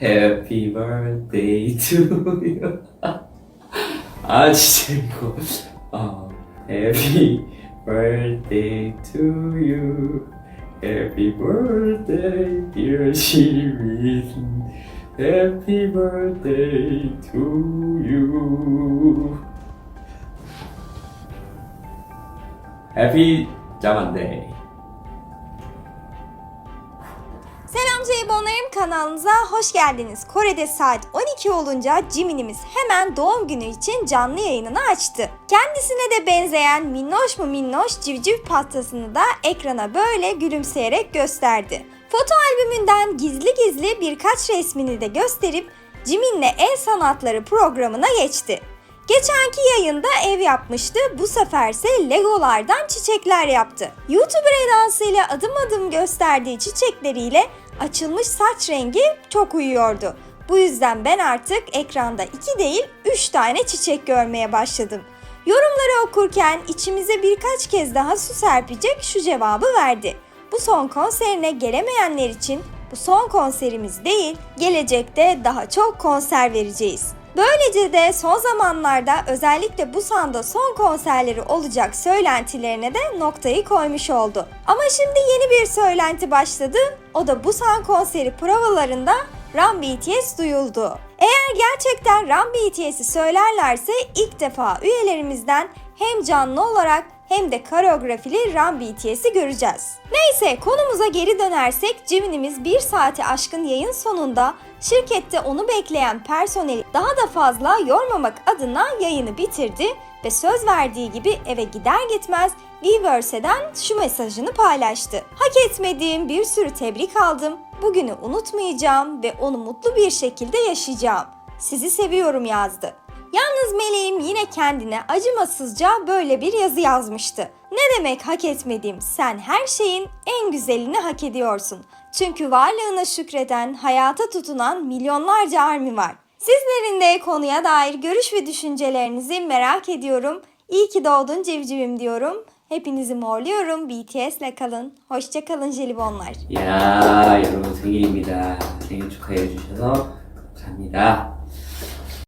Happy birthday to you. 아 진짜 이거. 어, Happy birthday to you. Happy birthday dear 시민. Happy birthday to you. Happy Jaman Selam Ceybonlarım kanalımıza hoş geldiniz. Kore'de saat 12 olunca Jimin'imiz hemen doğum günü için canlı yayınını açtı. Kendisine de benzeyen minnoş mu minnoş civciv pastasını da ekrana böyle gülümseyerek gösterdi. Foto albümünden gizli gizli birkaç resmini de gösterip Jimin'le El Sanatları programına geçti. Geçenki yayında ev yapmıştı. Bu seferse Legolardan çiçekler yaptı. YouTuber edasıyla adım adım gösterdiği çiçekleriyle açılmış saç rengi çok uyuyordu. Bu yüzden ben artık ekranda iki değil üç tane çiçek görmeye başladım. Yorumları okurken içimize birkaç kez daha su serpecek şu cevabı verdi. Bu son konserine gelemeyenler için bu son konserimiz değil, gelecekte daha çok konser vereceğiz. Böylece de son zamanlarda özellikle Busan'da son konserleri olacak söylentilerine de noktayı koymuş oldu. Ama şimdi yeni bir söylenti başladı. O da Busan konseri provalarında Run BTS duyuldu. Eğer gerçekten Run BTS'i söylerlerse ilk defa üyelerimizden hem canlı olarak hem de koreografili Run BTS'i göreceğiz. Neyse konumuza geri dönersek Jimin'imiz bir saati aşkın yayın sonunda şirkette onu bekleyen personeli daha da fazla yormamak adına yayını bitirdi ve söz verdiği gibi eve gider gitmez Weverse'den şu mesajını paylaştı. Hak etmediğim bir sürü tebrik aldım. Bugünü unutmayacağım ve onu mutlu bir şekilde yaşayacağım. Sizi seviyorum yazdı. Yalnız meleğim yine kendine acımasızca böyle bir yazı yazmıştı. Ne demek hak etmediğim? Sen her şeyin en güzelini hak ediyorsun. Çünkü varlığına şükreden, hayata tutunan milyonlarca army var. Sizlerin de konuya dair görüş ve düşüncelerinizi merak ediyorum. İyi ki doğdun civcivim diyorum. Hepinizi morluyorum. BTS'le kalın. Hoşça kalın jelibonlar. 야, 여러분 생일입니다. 생일 축하해 주셔서 감사합니다.